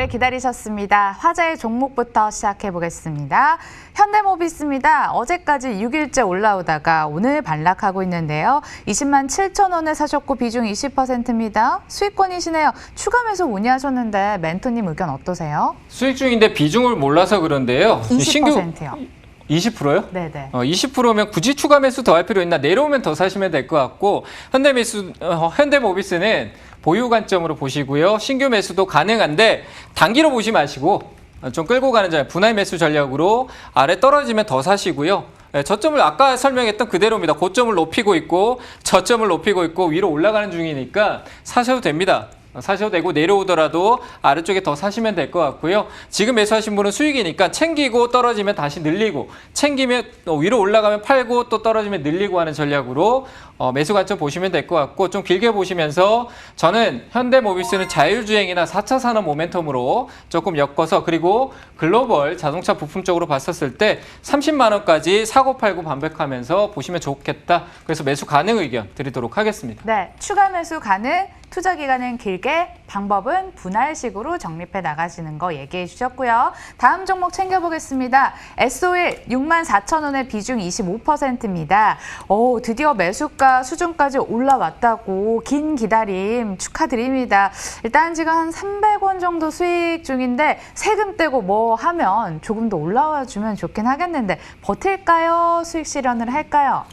네, 오래 기다리셨습니다. 화제의 종목부터 시작해 보겠습니다. 현대모비스입니다. 어제까지 6일째 올라오다가 오늘 반락하고 있는데요. 20만 7천 원에 사셨고 비중 20%입니다. 수익권이시네요. 추가 매수 문의하셨는데 멘토님 의견 어떠세요? 수익 중인데 비중을 몰라서 그런데요. 20%요. 20%요? 네네. 어, 20%면 굳이 추가 매수 더 할 필요 있나? 내려오면 더 사시면 될 것 같고 현대 매수 어, 현대모비스는 보유 관점으로 보시고요. 신규 매수도 가능한데 단기로 보지 마시고 어, 좀 끌고 가는 전 분할 매수 전략으로 아래 떨어지면 더 사시고요. 예, 저점을 아까 설명했던 그대로입니다. 고점을 높이고 있고 저점을 높이고 있고 위로 올라가는 중이니까 사셔도 됩니다. 어, 사셔도 되고 내려오더라도 아래쪽에 더 사시면 될 것 같고요. 지금 매수하신 분은 수익이니까 챙기고 떨어지면 다시 늘리고 챙기면 또 위로 올라가면 팔고 또 떨어지면 늘리고 하는 전략으로 어, 매수 관점 보시면 될 것 같고 좀 길게 보시면서 저는 현대모비스는 자율주행이나 4차 산업 모멘텀으로 조금 엮어서 그리고 글로벌 자동차 부품 쪽으로 봤었을 때 30만 원까지 사고 팔고 반백하면서 보시면 좋겠다. 그래서 매수 가능 의견 드리도록 하겠습니다. 네, 추가 매수 가능, 투자 기간은 길게, 방법은 분할식으로 적립해 나가시는 거 얘기해 주셨고요. 다음 종목 챙겨보겠습니다. S51 6만 4천 원의 비중 25%입니다. 오, 드디어 매수가 수준까지 올라왔다고 긴 기다림 축하드립니다. 일단 지금 한 300원 정도 수익 중인데 세금 떼고 뭐 하면 조금 더 올라와 주면 좋긴 하겠는데 버틸까요? 수익 실현을 할까요?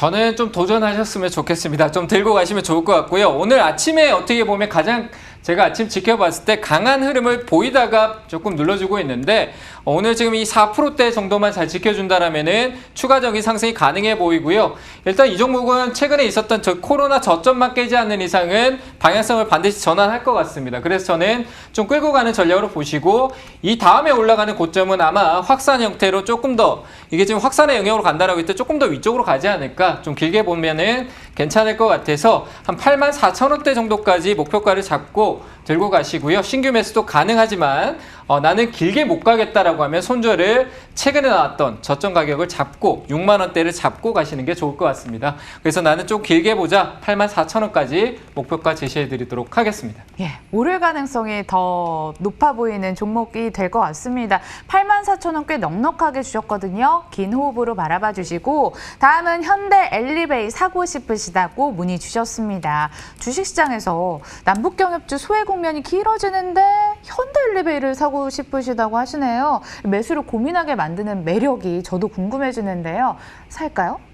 저는 좀 도전하셨으면 좋겠습니다. 좀 들고 가시면 좋을 것 같고요. 오늘 아침에 어떻게 보면 가장 제가 아침 지켜봤을 때 강한 흐름을 보이다가 조금 눌러주고 있는데 어, 오늘 지금 이 4%대 정도만 잘 지켜준다라면은 추가적인 상승이 가능해 보이고요. 일단 이 종목은 최근에 있었던 저 코로나 저점만 깨지 않는 이상은 방향성을 반드시 전환할 것 같습니다. 그래서 저는 좀 끌고 가는 전략으로 보시고 이 다음에 올라가는 고점은 아마 확산 형태로 조금 더 이게 지금 확산의 영역으로 간다라고 했을 때 조금 더 위쪽으로 가지 않을까 좀 길게 보면은 괜찮을 것 같아서 한 8만 4천 원대 정도까지 목표가를 잡고 들고 가시고요. 신규 매수도 가능하지만 어, 나는 길게 못 가겠다라고 하면 손절을 최근에 나왔던 저점 가격을 잡고 6만 원대를 잡고 가시는 게 좋을 것 같습니다. 그래서 나는 좀 길게 보자 8만 4천 원까지 목표가 제시해 드리도록 하겠습니다. 예, 오를 가능성이 더 높아 보이는 종목이 될 것 같습니다. 8만 4천 원 꽤 넉넉하게 주셨거든요. 긴 호흡으로 바라봐 주시고 다음은 현대 엘리베이 사고 싶으시다고 문의 주셨습니다. 주식시장에서 남북경협주 소외 국면이 길어지는데 현대 엘리베이를 사고 싶으시다고 하시네요. 매수를 고민하게 만드는 매력이 저도 궁금해지는데요. 살까요?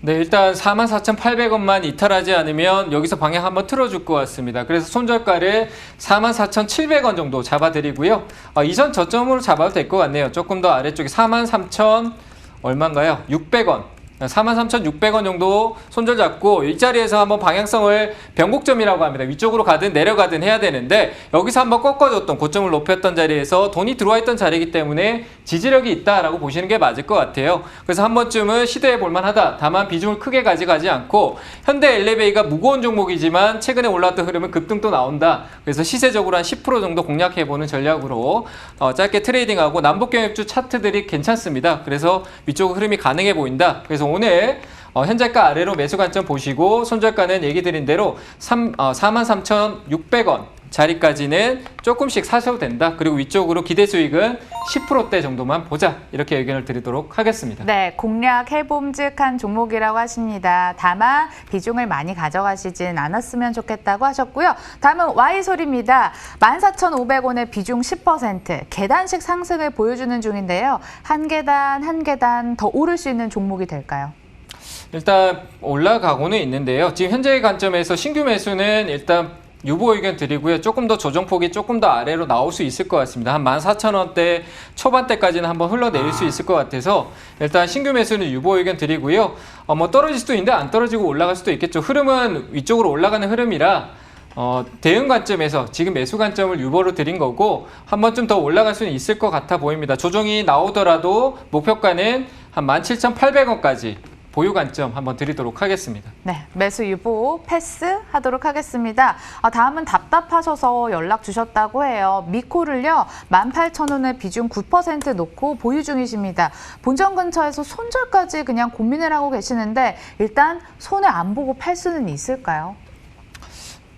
네, 일단 44,800원만 이탈하지 않으면 여기서 방향 한번 틀어줄 것 같습니다. 그래서 손절가를 44,700원 정도 잡아드리고요. 어, 이전 저점으로 잡아도 될 것 같네요. 조금 더 아래쪽에 43,000 얼마인가요? 600원. 43,600원 정도 손절 잡고 이 자리에서 한번 방향성을 변곡점이라고 합니다. 위쪽으로 가든 내려가든 해야 되는데 여기서 한번 꺾어줬던 고점을 높였던 자리에서 돈이 들어와 있던 자리이기 때문에 지지력이 있다라고 보시는 게 맞을 것 같아요. 그래서 한 번쯤은 시도해 볼 만하다. 다만 비중을 크게 가져가지 않고 현대 엘리베이가 무거운 종목이지만 최근에 올라왔던 흐름은 급등 또 나온다. 그래서 시세적으로 한 10% 정도 공략해 보는 전략으로 어, 짧게 트레이딩하고 남북경협주 차트들이 괜찮습니다. 그래서 위쪽 흐름이 가능해 보인다. 그래서 오늘 어, 현재가 아래로 매수 관점 보시고 손절가는 얘기 드린 대로 3, 어, 43,600원 자리까지는 조금씩 사셔도 된다. 그리고 위쪽으로 기대 수익은 10%대 정도만 보자. 이렇게 의견을 드리도록 하겠습니다. 네, 공략 해봄직한 종목이라고 하십니다. 다만 비중을 많이 가져가시진 않았으면 좋겠다고 하셨고요. 다음은 Y솔입니다. 14,500원의 비중 10%, 계단식 상승을 보여주는 중인데요. 한 계단, 한 계단 더 오를 수 있는 종목이 될까요? 일단 올라가고는 있는데요. 지금 현재의 관점에서 신규 매수는 일단 유보 의견 드리고요. 조금 더 조정폭이 조금 더 아래로 나올 수 있을 것 같습니다. 한 14,000원대 초반대까지는 한번 흘러내릴 수 있을 것 같아서 일단 신규 매수는 유보 의견 드리고요. 어, 뭐 떨어질 수도 있는데 안 떨어지고 올라갈 수도 있겠죠. 흐름은 위쪽으로 올라가는 흐름이라 어, 대응 관점에서 지금 매수 관점을 유보로 드린 거고 한 번쯤 더 올라갈 수는 있을 것 같아 보입니다. 조정이 나오더라도 목표가는 한 17,800원까지 보유 관점 한번 드리도록 하겠습니다. 네, 매수 유보 패스 하도록 하겠습니다. 아, 다음은 답답하셔서 연락 주셨다고 해요. 미코를요, 18,000원에 비중 9% 놓고 보유 중이십니다. 본전 근처에서 손절까지 그냥 고민을 하고 계시는데 일단 손에 안 보고 팔 수는 있을까요?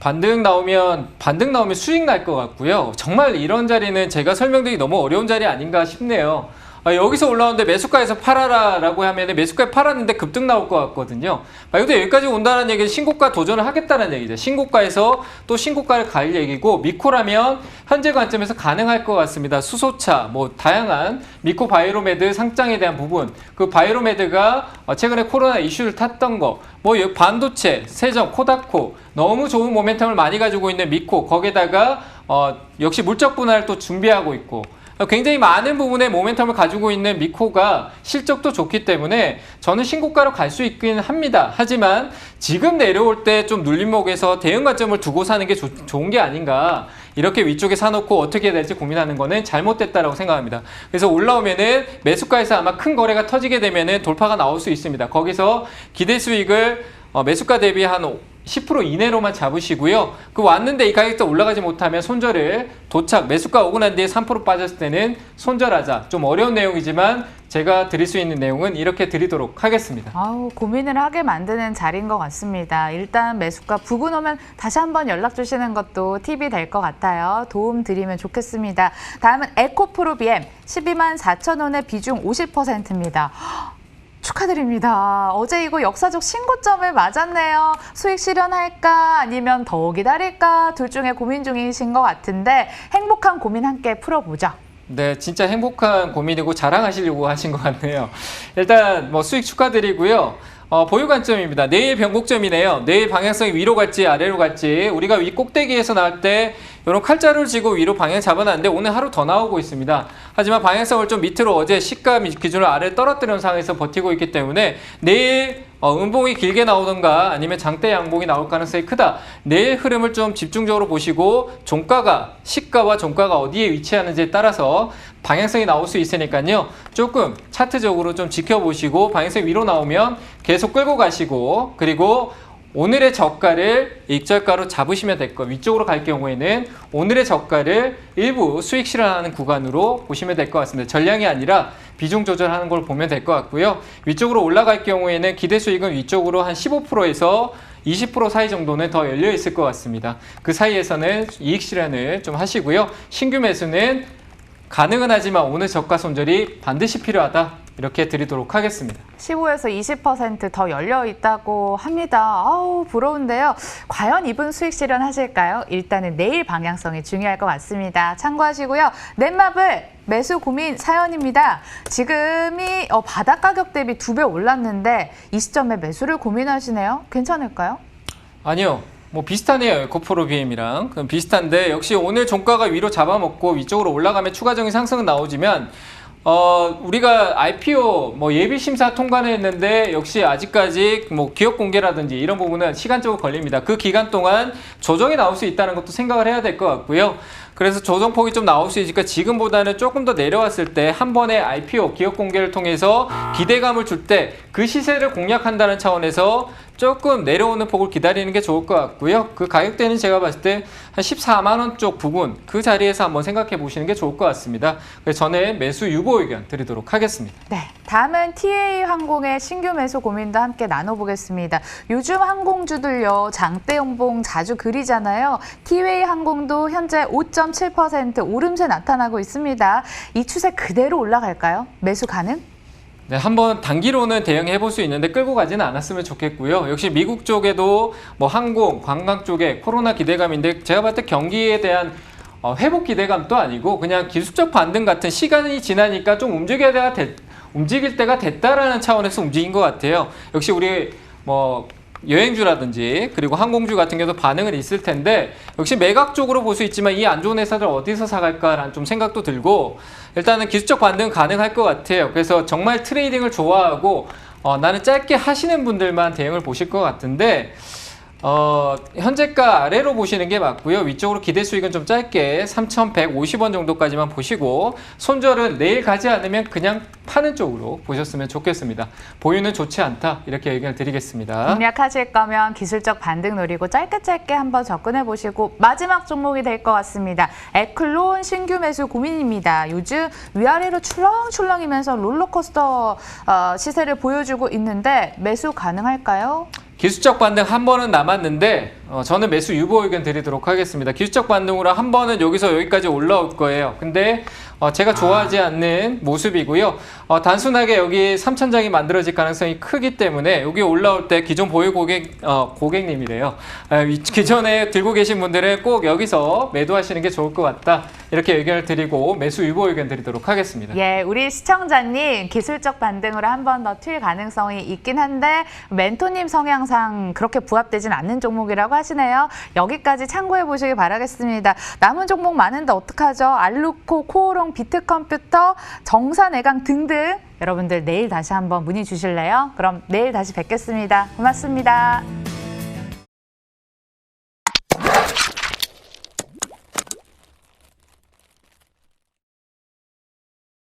반등 나오면 반등 나오면 수익 날 것 같고요. 정말 이런 자리는 제가 설명드리기 너무 어려운 자리 아닌가 싶네요. 아, 여기서 올라오는데 매수가에서 팔아라라고 하면 매수가에 팔았는데 급등 나올 것 같거든요. 말 그대로 여기까지 온다는 얘기는 신고가 도전을 하겠다는 얘기죠. 신고가에서 또 신고가를 갈 얘기고 미코라면 현재 관점에서 가능할 것 같습니다. 수소차, 뭐 다양한 미코 바이로메드 상장에 대한 부분, 그 바이로메드가 어, 최근에 코로나 이슈를 탔던 거, 뭐 반도체, 세정, 코다코 너무 좋은 모멘텀을 많이 가지고 있는 미코 거기다가 어, 역시 물적 분할 또 준비하고 있고 굉장히 많은 부분의 모멘텀을 가지고 있는 미코가 실적도 좋기 때문에 저는 신고가로 갈 수 있긴 합니다. 하지만 지금 내려올 때 좀 눌림목에서 대응 관점을 두고 사는 게 좋- 좋은 게 아닌가. 이렇게 위쪽에 사놓고 어떻게 해야 될지 고민하는 거는 잘못됐다라고 생각합니다. 그래서 올라오면은 매수가에서 아마 큰 거래가 터지게 되면은 돌파가 나올 수 있습니다. 거기서 기대 수익을 어, 매수가 대비 한 10% 이내로만 잡으시고요. 그 왔는데 이 가격대 올라가지 못하면 손절을 도착 매수가 오고 난 뒤에 3% 빠졌을 때는 손절하자. 좀 어려운 내용이지만 제가 드릴 수 있는 내용은 이렇게 드리도록 하겠습니다. 아우 고민을 하게 만드는 자리인 것 같습니다. 일단 매수가 부근 오면 다시 한번 연락 주시는 것도 팁이 될 것 같아요. 도움 드리면 좋겠습니다. 다음은 에코프로 BM 12만 4천 원의 비중 50%입니다. 축하드립니다. 어제 이거 역사적 신고점을 맞았네요. 수익 실현할까 아니면 더 기다릴까 둘 중에 고민 중이신 것 같은데 행복한 고민 함께 풀어보죠. 네, 진짜 행복한 고민이고 자랑하시려고 하신 것 같네요. 일단 뭐 수익 축하드리고요. 어, 보유 관점입니다. 내일 변곡점이네요. 내일 방향성이 위로 갈지 아래로 갈지 우리가 위 꼭대기에서 나올 때 이런 칼자루를 쥐고 위로 방향 잡아놨는데 오늘 하루 더 나오고 있습니다. 하지만 방향성을 좀 밑으로 어제 시가 기준을 아래 떨어뜨리는 상황에서 버티고 있기 때문에 내일 어, 음봉이 길게 나오던가 아니면 장대 양봉이 나올 가능성이 크다. 내일 흐름을 좀 집중적으로 보시고 종가가 시가와 종가가 어디에 위치하는지에 따라서 방향성이 나올 수 있으니까요. 조금 차트적으로 좀 지켜보시고 방향성이 위로 나오면 계속 끌고 가시고 그리고 오늘의 저가를 익절가로 잡으시면 될 거. 위쪽으로 갈 경우에는 오늘의 저가를 일부 수익 실현하는 구간으로 보시면 될 것 같습니다. 전량이 아니라 비중 조절하는 걸 보면 될 것 같고요. 위쪽으로 올라갈 경우에는 기대 수익은 위쪽으로 한 15%에서 20% 사이 정도는 더 열려 있을 것 같습니다. 그 사이에서는 이익 실현을 좀 하시고요. 신규 매수는 가능은 하지만 오늘 저가 손절이 반드시 필요하다. 이렇게 드리도록 하겠습니다. 15에서 20%더 열려 있다고 합니다. 아우, 부러운데요. 과연 이분 수익 실현하실까요? 일단은 내일 방향성이 중요할 것 같습니다. 참고하시고요. 넷마블 매수 고민 사연입니다. 지금이 어, 바닥 가격 대비 두 배 올랐는데 이 시점에 매수를 고민하시네요. 괜찮을까요? 아니요. 뭐 비슷하네요. 에코프로 BM이랑. 비슷한데 역시 오늘 종가가 위로 잡아먹고 위쪽으로 올라가면 추가적인 상승은 나오지만 어, 우리가 IPO 뭐 예비 심사 통과는 했는데 역시 아직까지 뭐 기업 공개라든지 이런 부분은 시간적으로 걸립니다. 그 기간 동안 조정이 나올 수 있다는 것도 생각을 해야 될 것 같고요. 그래서 조정폭이 좀 나올 수 있으니까 지금보다는 조금 더 내려왔을 때 한 번의 IPO 기업 공개를 통해서 기대감을 줄 때 그 시세를 공략한다는 차원에서 조금 내려오는 폭을 기다리는 게 좋을 것 같고요. 그 가격대는 제가 봤을 때 한 14만 원 쪽 부분 그 자리에서 한번 생각해 보시는 게 좋을 것 같습니다. 그래서 저는 매수 유보 의견 드리도록 하겠습니다. 네. 다음은 TA 항공의 신규 매수 고민도 함께 나눠보겠습니다. 요즘 항공주들요, 장대 연봉 자주 그리잖아요. TA 항공도 현재 5.7% 오름세 나타나고 있습니다. 이 추세 그대로 올라갈까요? 매수 가능? 네, 한번 단기로는 대응해 볼 수 있는데 끌고 가지는 않았으면 좋겠고요. 역시 미국 쪽에도 뭐 항공, 관광 쪽에 코로나 기대감인데 제가 봤을 때 경기에 대한 어, 회복 기대감도 아니고 그냥 기술적 반등 같은 시간이 지나니까 좀 움직여야 됐, 움직일 때가 됐다라는 차원에서 움직인 것 같아요. 역시 우리 뭐 여행주라든지 그리고 항공주 같은 경우도 반응은 있을 텐데 역시 매각 쪽으로 볼 수 있지만 이 안 좋은 회사들 어디서 사갈까라는 좀 생각도 들고 일단은 기술적 반등 가능할 것 같아요. 그래서 정말 트레이딩을 좋아하고 어, 나는 짧게 하시는 분들만 대응을 보실 것 같은데 어, 현재가 아래로 보시는 게 맞고요. 위쪽으로 기대 수익은 좀 짧게 3,150원 정도까지만 보시고 손절은 내일 가지 않으면 그냥 파는 쪽으로 보셨으면 좋겠습니다. 보유는 좋지 않다. 이렇게 의견을 드리겠습니다. 공략하실 거면 기술적 반등 노리고 짧게 짧게 한번 접근해 보시고 마지막 종목이 될 것 같습니다. 에클론 신규 매수 고민입니다. 요즘 위아래로 출렁출렁이면서 롤러코스터 어, 시세를 보여주고 있는데 매수 가능할까요? 기술적 반등 한 번은 남았는데 어, 저는 매수 유보 의견 드리도록 하겠습니다. 기술적 반등으로 한 번은 여기서 여기까지 올라올 거예요. 근데 어, 제가 좋아하지 않는 모습이고요. 어, 단순하게 여기 3천장이 만들어질 가능성이 크기 때문에 여기 올라올 때 기존 보유 고객 어, 고객님이래요. 아, 이- 기존에 들고 계신 분들은 꼭 여기서 매도하시는 게 좋을 것 같다. 이렇게 의견을 드리고 매수 유보 의견 드리도록 하겠습니다. 예, 우리 시청자님 기술적 반등으로 한 번 더 튈 가능성이 있긴 한데 멘토님 성향상 그렇게 부합되진 않는 종목이라 고 하시네요. 여기까지 참고해 보시기 바라겠습니다. 남은 종목 많은데 어떡하죠? 알루코, 코오롱, 비트컴퓨터, 정산외강 등등 여러분들 내일 다시 한번 문의 주실래요? 그럼 내일 다시 뵙겠습니다. 고맙습니다.